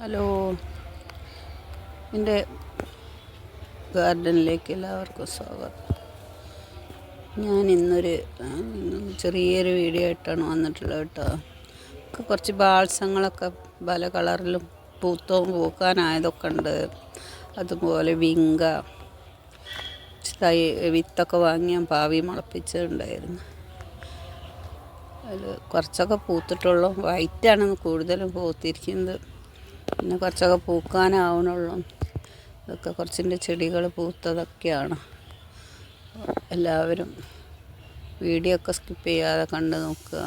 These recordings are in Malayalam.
ഹലോ. എന്റെ ഗാർഡനിലേക്ക് എല്ലാവർക്കും സ്വാഗതം. ഞാൻ ഇന്നൊരു ചെറിയൊരു വീഡിയോ ആയിട്ടാണ് വന്നിട്ടുള്ളത് കേട്ടോ. കുറച്ച് ബാൾസങ്ങളൊക്കെ പല കളറിലും പൂത്തവും പൂക്കാനായതൊക്കെ ഉണ്ട്. അതുപോലെ വിങ്ക തൈ വിത്തൊക്കെ വാങ്ങി ഞാൻ പാവി മുളപ്പിച്ചിട്ടുണ്ടായിരുന്നു അതിൽ കുറച്ചൊക്കെ പൂത്തിട്ടുള്ളൂ. വൈറ്റാണ് കൂടുതലും പൂത്തിരിക്കുന്നത്. പിന്നെ കുറച്ചൊക്കെ പൂക്കാനാവണുള്ളൂ. ഇതൊക്കെ കുറച്ചിന്റെ ചെടികൾ പൂത്തതൊക്കെയാണ്. എല്ലാവരും വീഡിയോ ഒക്കെ സ്കിപ്പ് ചെയ്യാതെ കണ്ട് നോക്കുക.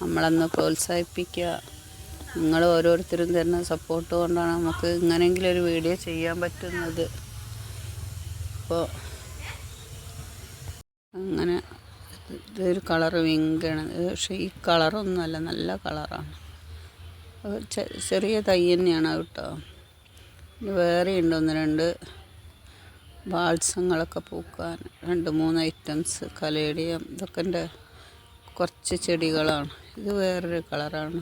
നമ്മളന്ന് പ്രോത്സാഹിപ്പിക്കുക. നിങ്ങൾ ഓരോരുത്തരും തരുന്ന സപ്പോർട്ട് കൊണ്ടാണ് നമുക്ക് ഇങ്ങനെയെങ്കിലും ഒരു വീഡിയോ ചെയ്യാൻ പറ്റുന്നത്. അപ്പോൾ അങ്ങനെ ഇതൊരു കളറ് വിങ്കാണ് പക്ഷേ ഈ കളറൊന്നുമല്ല നല്ല കളറാണ് ചെറിയ തൈ തന്നെയാണ് കേട്ടോ വേറെ ഉണ്ട് ഒന്ന് രണ്ട് ബാൾസങ്ങളൊക്കെ പൂക്കാൻ. രണ്ട് മൂന്ന് ഐറ്റംസ് കലേഡിയം ഇതൊക്കെ എന്റെ കുറച്ച് ചെടികളാണ്. ഇത് വേറൊരു കളറാണ്.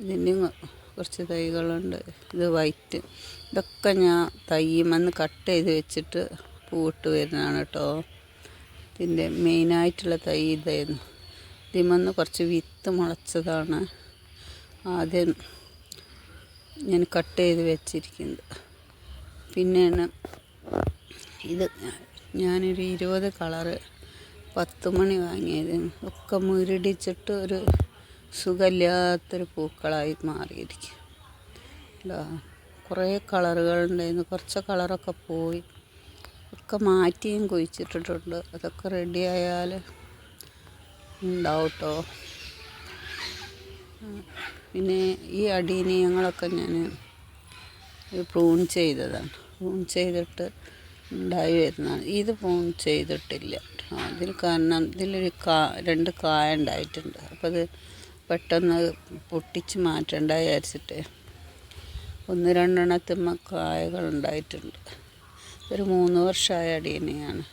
ഇതിന്റെയും കുറച്ച് തൈകളുണ്ട്. ഇത് വൈറ്റ്. ഇതൊക്കെ ഞാൻ തയ്യുമെന്ന് കട്ട് ചെയ്ത് വെച്ചിട്ട് പൂവിട്ട് വരുന്നതാണ് കേട്ടോ ഇതിന്റെ മെയിനായിട്ടുള്ള തൈ ഇതായിരുന്നു. ഇതിമന്ന് കുറച്ച് വിത്ത് മുളച്ചതാണ്. ആദ്യം ഞാൻ കട്ട് ചെയ്ത് വെച്ചിരിക്കുന്നത്. പിന്നെയാണ് ഇത് ഞാനൊരു ഇരുപത് കളറ് പത്ത് മണി വാങ്ങിയത്. ഒക്കെ മുരടിച്ചിട്ട് ഒരു സുഖമില്ലാത്തൊരു പൂക്കളായി മാറിയിരിക്കും അല്ലോ കുറേ കളറുകളുണ്ടായിരുന്നു കുറച്ച് കളറൊക്കെ പോയി. ഒക്കെ മാറ്റിയും കുഴിച്ചിട്ടിട്ടുണ്ട്. അതൊക്കെ റെഡി ആയാൽ ഉണ്ടാവും പിന്നെ ഈ അടീനീയങ്ങളൊക്കെ ഞാൻ പ്രൂൺ ചെയ്തതാണ്. പ്രൂൺ ചെയ്തിട്ട് ഉണ്ടായി വരുന്നതാണ്. ഇത് പ്രൂൺ ചെയ്തിട്ടില്ല. അതിൽ കാരണം ഇതിലൊരു കാ രണ്ട് കായ ഉണ്ടായിട്ടുണ്ട്. അപ്പോൾ അത് പെട്ടെന്ന് പൊട്ടിച്ച് മാറ്റണ്ട വിചാരിച്ചിട്ട് ഒന്ന് രണ്ടെണ്ണത്തുമ്മ കായകൾ ഉണ്ടായിട്ടുണ്ട്. ഒരു മൂന്ന് വർഷമായ അടിയനെയാണ്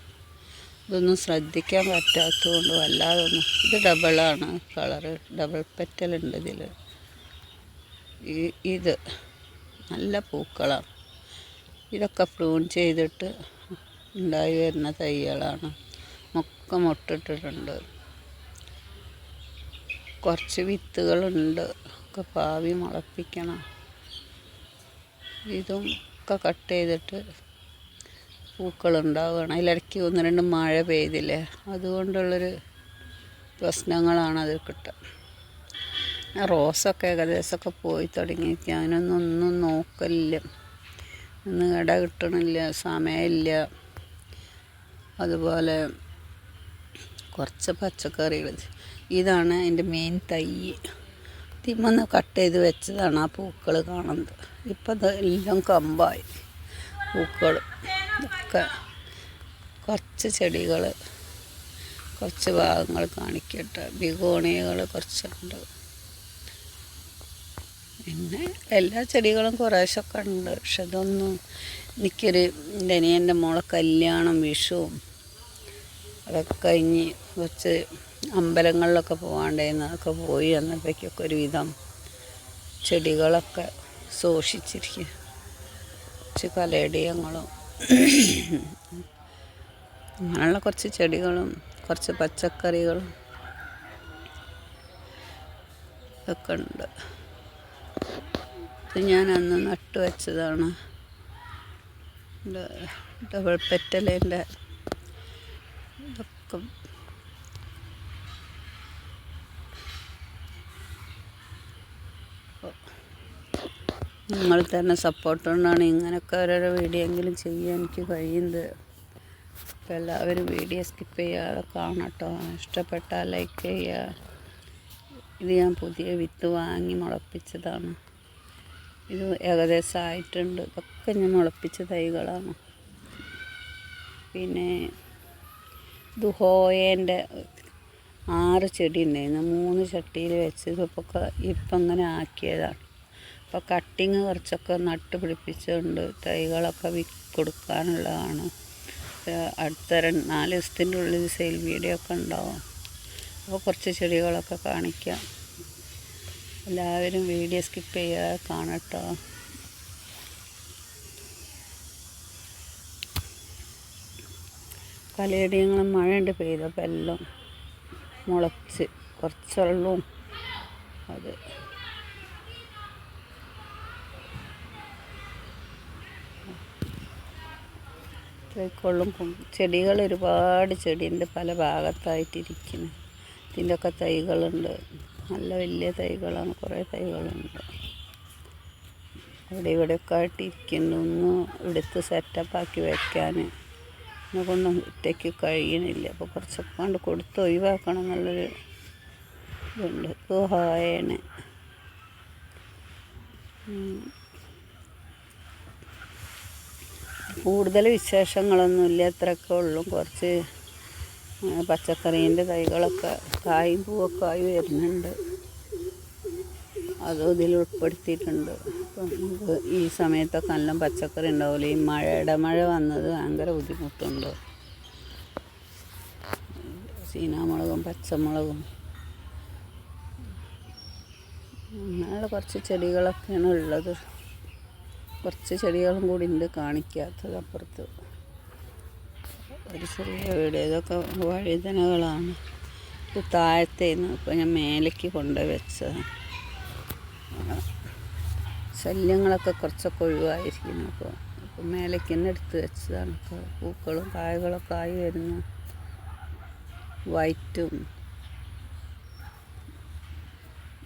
ഇതൊന്നും ശ്രദ്ധിക്കാൻ പറ്റാത്തതുകൊണ്ട് വല്ലാതൊന്നും ഇത് ഡബിളാണ് കളറ് ഡബിൾ പെറ്റലുണ്ട് ഇതിൽ ഈ ഇത് നല്ല പൂക്കളാണ്. ഇതൊക്കെ പ്രൂൺ ചെയ്തിട്ട് ഉണ്ടായി വരുന്ന തൈകളാണ്. ഒക്കെ മുട്ടിട്ടിട്ടുണ്ട്. കുറച്ച് വിത്തുകളുണ്ട്. ഒക്കെ പാവി മുളപ്പിക്കണം. ഇതും ഒക്കെ കട്ട് ചെയ്തിട്ട് പൂക്കളുണ്ടാവുകയാണ്. അതിലിടയ്ക്ക് ഒന്ന് രണ്ട് മഴ പെയ്തില്ലേ? അതുകൊണ്ടുള്ളൊരു പ്രശ്നങ്ങളാണ് അത് കിട്ടുക റോസൊക്കെ ഏകദേശമൊക്കെ പോയി തുടങ്ങിയിട്ട് ഞാനൊന്നും ഒന്നും നോക്കലില്ല. ഒന്ന് ഇട കിട്ടണില്ല സമയമില്ല. അതുപോലെ കുറച്ച് പച്ചക്കറികൾ ഇതാണ് എന്റെ മെയിൻ തൈ തിമ്മന്ന് കട്ട് ചെയ്ത് വെച്ചതാണ് ആ പൂക്കൾ കാണുന്നത്. ഇപ്പം എല്ലാം കമ്പായി. പൂക്കൾ ഒക്കെ. കുറച്ച് ചെടികൾ കുറച്ച് ഭാഗങ്ങൾ കാണിക്കട്ടെ. ബിഗോണികൾ കുറച്ചുണ്ട്. പിന്നെ എല്ലാ ചെടികളും കുറേശ്ശൊക്കെ ഉണ്ട്. പക്ഷെ അതൊന്നും എനിക്കൊരു എന്റെ അനിയന്റെ മോളെ കല്യാണം വിഷുവും അതൊക്കെ കഴിഞ്ഞ് കുറച്ച് അമ്പലങ്ങളിലൊക്കെ പോകാണ്ടായിരുന്നു അതൊക്കെ പോയി വന്നപ്പോഴേക്കൊക്കെ ഒരുവിധം ചെടികളൊക്കെ സൂക്ഷിച്ചിരിക്കുക കുറച്ച് കലേടിയങ്ങളും അങ്ങനെയുള്ള കുറച്ച് ചെടികളും കുറച്ച് പച്ചക്കറികളും ഒക്കെ ഉണ്ട്. ഇത് ഞാൻ അന്ന് നട്ടു വെച്ചതാണ്. ഡബിൾ പെറ്റലേന്റെ ഇതൊക്കെ. നിങ്ങൾ തന്നെ സപ്പോർട്ട് കൊണ്ടാണ് ഇങ്ങനെയൊക്കെ ഓരോരോ വീഡിയോ എങ്കിലും ചെയ്യാൻ എനിക്ക് കഴിയുന്നത്. അപ്പോൾ എല്ലാവരും വീഡിയോ സ്കിപ്പ് ചെയ്യാതെ കാണട്ടോ ഇഷ്ടപ്പെട്ടാൽ ലൈക്ക് ചെയ്യുക. ഇത് ഞാൻ പുതിയ വിത്ത് വാങ്ങി മുളപ്പിച്ചതാണ്. ഇത് ഏകദേശം ആയിട്ടുണ്ട് ഇതൊക്കെ ഞാൻ മുളപ്പിച്ച തൈകളാണ്. പിന്നെ ഇത് ഹോയേന്റെ ആറ് ചെടി ഉണ്ടായിരുന്നു. മൂന്ന് ചട്ടിയിൽ വെച്ച് ഇതിപ്പോൾ ഇപ്പം ഇങ്ങനെ ആക്കിയതാണ്. അപ്പോൾ കട്ടിങ് കുറച്ചൊക്കെ നട്ട് പിടിപ്പിച്ചുകൊണ്ട് തൈകളൊക്കെ വി കൊടുക്കാനുള്ളതാണ് അടുത്ത രണ്ട് നാല് ദിവസത്തിന്റെ ഉള്ളിൽ സെയിൽ വീഡിയോ ഒക്കെ ഉണ്ടാവും. അപ്പോൾ കുറച്ച് ചെടികളൊക്കെ കാണിക്കാം. എല്ലാവരും വീഡിയോ സ്കിപ്പ് ചെയ്യാതെ കാണട്ടോ കലയടിയങ്ങളും മഴയുണ്ട് പെയ്തപ്പോൾ എല്ലാം മുളച്ച്. കുറച്ച് വെള്ളവും അത്. ഇത്രയൊക്കെയുള്ളൂ. ചെടികൾ ഒരുപാട് ചെടിയുണ്ട് പല ഭാഗത്തായിട്ടിരിക്കുന്നു. ഇതിന്റെയൊക്കെ തൈകളുണ്ട്. നല്ല വലിയ തൈകളാണ്. കുറേ തൈകളുണ്ട്. അവിടെ ഇവിടെയൊക്കെ ആയിട്ട് ഇരിക്കുന്നു ഒന്ന് എടുത്ത് സെറ്റപ്പാക്കി വെക്കാൻ. എന്നെ കൊണ്ടും ഒറ്റയ്ക്ക് കഴിയണില്ല. അപ്പോൾ കുറച്ചൊക്കെ കൊണ്ട് കൊടുത്ത് ഒഴിവാക്കണം എന്നുള്ളൊരു ഇതുണ്ട്. ഗുഹായണ് കൂടുതൽ വിശേഷങ്ങളൊന്നുമില്ല. അത്രയൊക്കെ ഉള്ളൂ. കുറച്ച് പച്ചക്കറീന്റെ തൈകളൊക്കെ കായും പൂവൊക്കെ ആയി വരുന്നുണ്ട്. അതും ഇതിൽ ഉൾപ്പെടുത്തിയിട്ടുണ്ട്. ഈ സമയത്തൊക്കെ നല്ല പച്ചക്കറി ഉണ്ടാവില്ല? ഈ മഴ ഇടമഴ വന്നത് ഭയങ്കര ബുദ്ധിമുട്ടുണ്ട്. ചീനാമുളകും പച്ചമുളകും. അങ്ങനെയുള്ള കുറച്ച് ചെടികളൊക്കെയാണ് ഉള്ളത്. കുറച്ച് ചെടികളും കൂടി ഉണ്ട് കാണിക്കാത്തത് അപ്പുറത്ത്. ഒരു ചെറിയ വീട് ഇതൊക്കെ വഴുതനകളാണ്. ഇത് താഴത്തേന്ന് ഇപ്പോൾ ഞാൻ മേലേക്ക് വെച്ചതാണ് ശല്യങ്ങളൊക്കെ കുറച്ചൊക്കെ ഒഴിവായിരിക്കുന്നു അപ്പോൾ അപ്പോൾ മേലേക്ക് തന്നെ എടുത്ത് വെച്ചതാണ്. ഇപ്പോൾ പൂക്കളും കായകളൊക്കെ ആയി വരുന്നു. വൈറ്റും.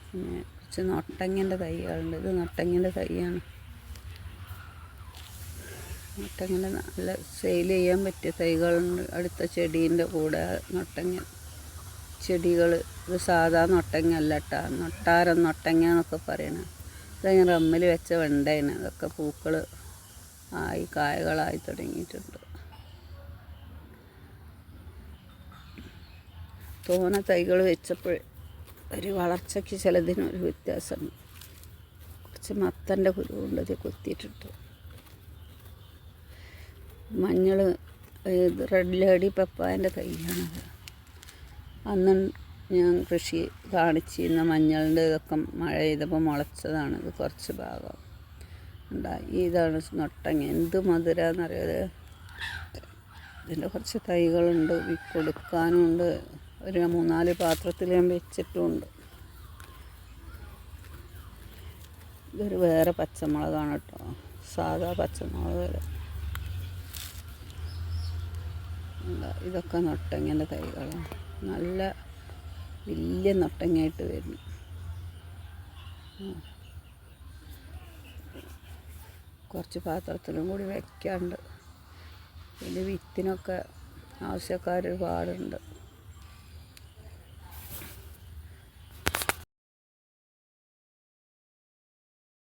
പിന്നെ കുറച്ച് നൊട്ടങ്ങന്റെ തൈകളുണ്ട്. ഇത് നൊട്ടങ്ങന്റെ തൈയാണ്. നൊട്ടങ്ങനെ നല്ല സെയിൽ ചെയ്യാൻ പറ്റിയ തൈകളുണ്ട്. അടുത്ത ചെടീന്റെ കൂടെ നൊട്ടങ്ങ ചെടികൾ ഇത് സാധാ നൊട്ടങ്ങ അല്ല കേട്ടോ നൊട്ടാരം നൊട്ടങ്ങ എന്നൊക്കെ പറയണ. ഇത് റമ്മിൽ വെച്ച വെണ്ടേനെ അതൊക്കെ പൂക്കൾ ആയി കായകളായി തുടങ്ങിയിട്ടുണ്ട്. തോന തൈകൾ വെച്ചപ്പോൾ ഒരു വളർച്ചയ്ക്ക് ചിലതിനൊരു വ്യത്യാസമുണ്ട് കുറച്ച് മത്തന്റെ കുരുവുണ്ട് ഇത് മഞ്ഞൾ റെഡ് ലേഡി പപ്പാന്റെ തൈയാണത് അന്ന് ഞാൻ കൃഷി കാണിച്ചിരുന്ന മഞ്ഞളിന്റെ ഇതൊക്കെ മഴ ചെയ്തപ്പോൾ മുളച്ചതാണ് ഇത് കുറച്ച് ഭാഗം. ഉണ്ടായി ഇതാണ് നൊട്ടങ്ങ. എന്ത് മധുര എന്നറിയാതെ ഇതിന്റെ കുറച്ച് തൈകളുണ്ട്. കൊടുക്കാനുണ്ട്. ഒരു മൂന്നാൽ പാത്രത്തിൽ ഞാൻ വെച്ചിട്ടുമുണ്ട് ഇതൊരു വേറെ പച്ചമുളകാണ് കേട്ടോ. സാധാ പച്ചമുളക് ഇതൊക്കെ നൊട്ടങ്ങന്റെ തൈകളാണ്. നല്ല വലിയ നൊട്ടങ്ങയായിട്ട് വരുന്നു. കുറച്ച് പാത്രത്തിലും കൂടി വെക്കാണ്ട്. പിന്നെ വിത്തിനൊക്കെ ആവശ്യക്കാർ ഒരുപാടുണ്ട്